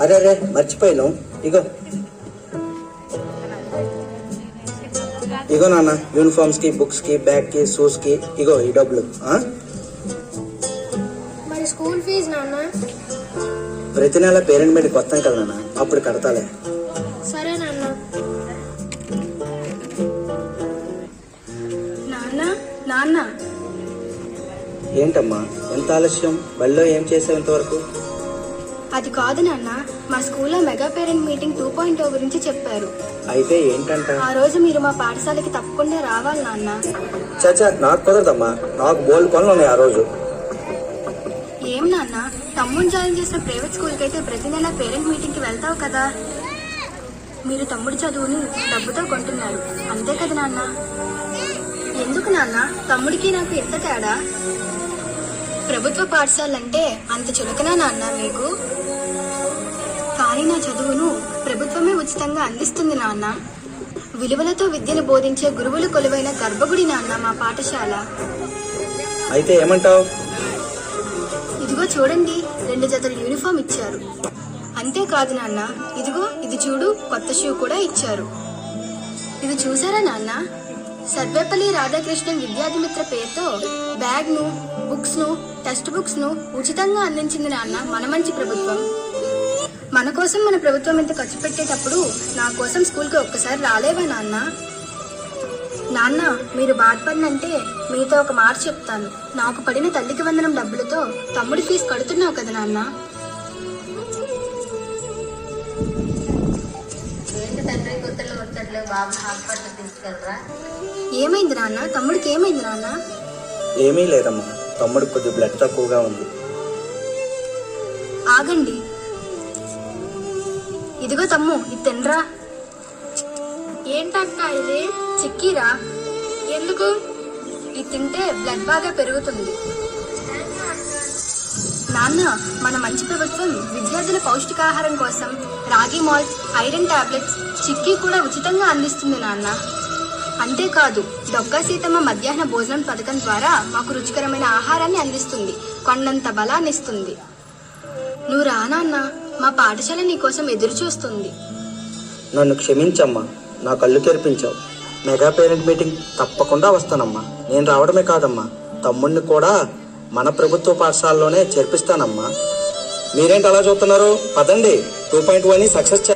అరే అరే మర్చిపోయాను ఇగో. ఇగో నాన్న యూనిఫామ్స్కి బుక్స్కి బ్యాగ్కి షూస్కి ఇగో ఈ డబ్బులు ఆ? మరి స్కూల్ ఫీజు నాన్న? ప్రతి నెల పేరెంట్ మీదకి వస్తాం కదా నాన్న అప్పుడు కడతాలే. సరే నాన్న. నాన్న నాన్న. ఏంటమ్మా ఎంత ఆలస్యం? బడిలో ఏం చేసావు ఇంతవరకు? అది కాదు నాన్న మా స్కూల్లో mega parent meeting two point గురించి చెప్పారు. అయితే ఏంటంట? ఆ రోజు మీరు మా పాఠశాలకి తప్పకుండా రావాలి నాన్న. చచ్చా నాకు కుదరదమ్మా. నాకు బోల్డ్ పనులు ఉన్నాయి ఆ రోజు. ఏం నాన్న తమ్ముడు జాయిన్ చేసిన ప్రైవేట్ స్కూల్కి అయితే ప్రతి నెల పేరెంట్ మీటింగ్కి వెళ్తావు కదా. మీరు తమ్ముడు చదువుని డబ్బుతో కొంటున్నారు. అంతే కదా నాన్న? ఎందుకు నాన్న? తమ్ముడికి నాకు ఎంత తేడా? ప్రభుత్వ పాఠశాలంటే అంత చులకనా నాన్న మీకు? కానీ నా చదువును ప్రభుత్వమే ఉచితంగా అందిస్తుంది నాన్న. విలువలతో విద్యను బోధించే గురువులు కొలువైన గర్భగుడి నాన్న మా పాఠశాల. అయితే ఏమంటావు? ఇదిగో చూడండి రెండు జతల యూనిఫామ్ ఇచ్చారు. అంతేకాదు నాన్న ఇదిగో ఇది చూడు కొత్త షూ కూడా ఇచ్చారు. ఇది చూసారా నాన్న? సర్వేపల్లి రాధాకృష్ణన్ విద్యార్థి మిత్ర పేరుతో బ్యాగ్ను బుక్స్ను టెక్స్ట్ బుక్స్ను ఉచితంగా అందించింది నాన్న మన మంచి ప్రభుత్వం. మన కోసం మన ప్రభుత్వం ఇంత ఖర్చు పెట్టేటప్పుడు నా కోసం స్కూల్కి ఒక్కసారి రాలేవా నాన్న? నాన్న మీరు బాధపడినంటే మీతో ఒక మాట చెప్తాను. నాకు పడిన తల్లికి వందనం డబ్బులతో తమ్ముడి ఫీజు కడుతున్నావు కదా నాన్న? ఏమైంది నాన్న? తమ్ముడికి ఏమైంది నాన్న? ఏమీ లేదమ్మా. తమ్ముడు కొద్ది బ్లడ్ తక్కువగా ఉంది. ఆగండి. ఇదిగో తమ్ము ఇది తినరా? ఏంటక్క ఇది? చిక్కీరా? ఎందుకు? ఇది తింటే బ్లడ్ బాగా పెరుగుతుంది. నాన్న మన మంచి ప్రభుత్వం విద్యార్థుల పౌష్టికాహారం కోసం రాగి మాల్ట్ ఐరన్ టాబ్లెట్స్ చిక్కీ కూడా ఉచితంగా అందిస్తుంది నాన్న. అంతేకాదు డొక్కా సీతమ్మ మధ్యాహ్న భోజనం పథకం ద్వారా మాకు రుచికరమైన ఆహారాన్ని అందిస్తుంది కొండంత బలాన్ని ఇస్తుంది నువ్వు రా నాన్న. మా పాఠశాల నీకోసం ఎదురు చూస్తుంది. నన్ను క్షమించమ్మా. నా కళ్ళు తెరిపించావు. మెగా పేరెంట్ మీటింగ్ తప్పకుండా వస్తానమ్మా. నేను రావడమే కాదమ్మా. తమ్ముడిని కూడా మన ప్రభుత్వ పాఠశాలలోనే చేర్పిస్తానమ్మా. మీరేంటి అలా చూస్తున్నారు? పదండి. Two point one success